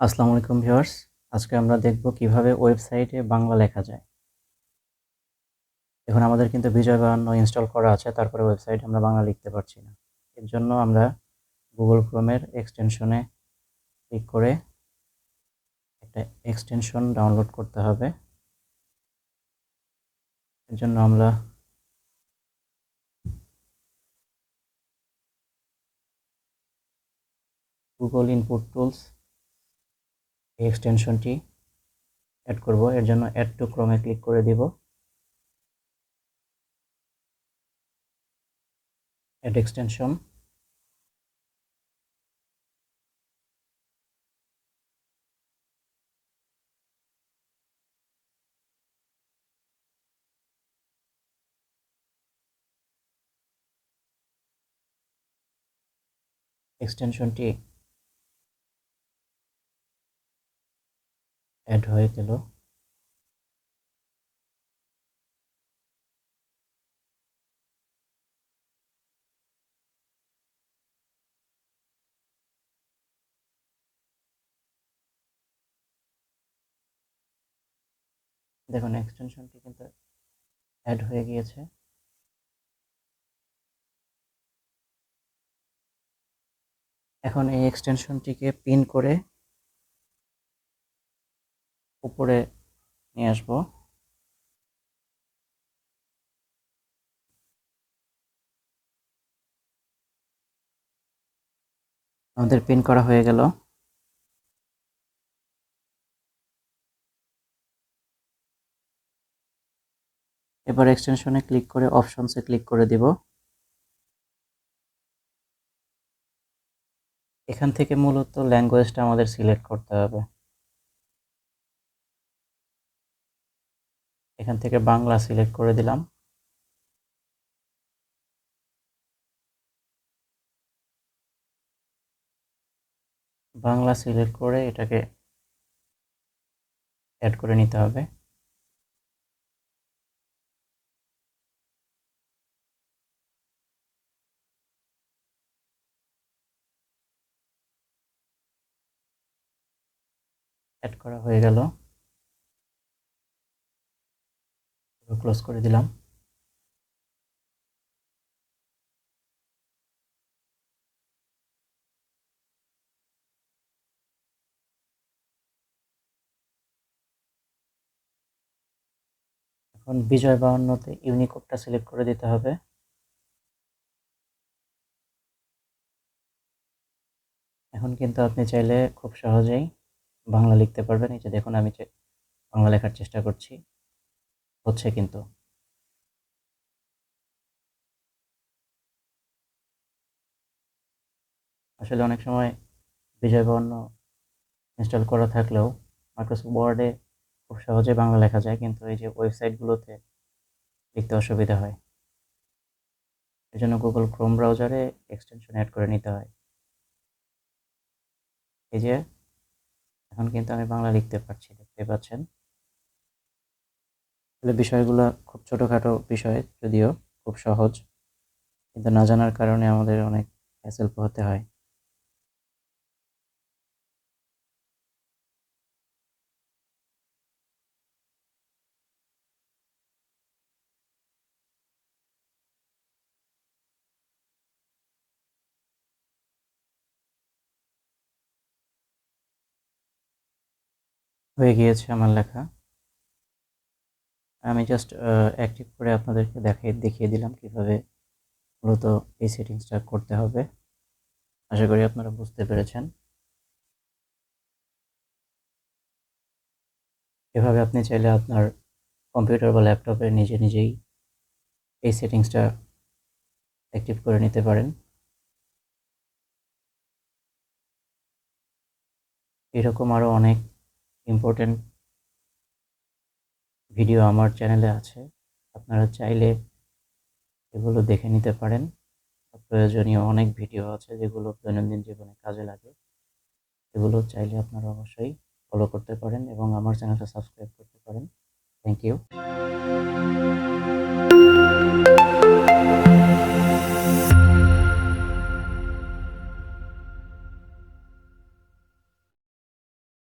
আসসালামু আলাইকুম ভিউয়ার্স। আজকে আমরা দেখব কীভাবে ওয়েবসাইটে বাংলা লেখা যায়। এখন আমাদের কিন্তু বিজয় বাহান্ন ইনস্টল করা আছে, তারপরে ওয়েবসাইটে আমরা বাংলা লিখতে পারছি না। এর জন্য আমরা গুগল ক্রোমের এক্সটেনশনে ক্লিক করে একটা এক্সটেনশন ডাউনলোড করতে হবে। এর জন্য আমরা গুগল ইনপুট টুলস এই এক্সটেনশনটি অ্যাড করব। এর জন্য অ্যাড টু ক্রমে ক্লিক করে দিব। অ্যাড এক্সটেনশন এক্সটেনশনটি হয়ে গেল। দেখুন এক্সটেনশনটি কিন্তু অ্যাড হয়ে গিয়েছে। এখন এই এক্সটেনশনটিকে পিন করে উপরে নিয়ে আসব। আমাদের পিন করা হয়ে গেল। এবার এক্সটেনশনে ক্লিক করে অপশনসে ক্লিক করে দিব। এখান থেকে মূলত ল্যাঙ্গুয়েজটা আমাদের সিলেক্ট করতে হবে। এখান থেকে বাংলা সিলেক্ট করে দিলাম। বাংলা সিলেক্ট করে এটাকে অ্যাড করে নিতে হবে। অ্যাড করা হয়ে গেল। ক্লোজ করে দিলাম। এখন বিজয় বাহান্নতে ইউনিকোডটা সিলেক্ট করে দিতে হবে। এখন কিন্তু আপনি চাইলে খুব সহজেই বাংলা লিখতে পারবেন। এই যে দেখুন, আমি বাংলা লেখার চেষ্টা করছি। হচ্ছে কিন্তু। আসলে অনেক সময় বিজয় বর্ণ ইনস্টল করা থাকলেও মাইক্রোসফট ওয়ার্ডে খুব সহজে বাংলা লেখা যায়, কিন্তু এই যে ওয়েবসাইটগুলোতে লিখতে অসুবিধা হয়। এই জন্য গুগল ক্রোম ব্রাউজারে এক্সটেনশন অ্যাড করে নিতে হয়। এই যে, এখন কিন্তু আমি বাংলা লিখতে পারছি দেখতে পাচ্ছেন। আসলে বিষয়গুলো খুব ছোটোখাটো বিষয় যদিও খুব সহজ, কিন্তু না জানার কারণে আমাদের অনেক হ্যাসেল পোহাতে হয়। হয়ে গিয়েছে আমার লেখা। আমি জাস্ট অ্যাক্টিভ করে আপনাদেরকে দেখিয়ে দেখিয়ে দিলাম কীভাবে মূলত এই সেটিংসটা করতে হবে। আশা করি আপনারা বুঝতে পেরেছেন। এভাবে আপনি চাইলে আপনার কম্পিউটার বা ল্যাপটপে নিজে নিজেই এই সেটিংসটা অ্যাক্টিভ করে নিতে পারেন। এরকম আরও অনেক ইম্পর্টেন্ট ভিডিও আমার চ্যানেলে আছে। আপনারা চাইলে এগুলো দেখে নিতে পারেন। প্রয়োজনীয় অনেক ভিডিও আছে যেগুলো দৈনন্দিন জীবনে কাজে লাগে। এগুলো চাইলে আপনারা অবশ্যই ফলো করতে পারেন এবং আমার চ্যানেলটা সাবস্ক্রাইব করতে পারেন। Thank you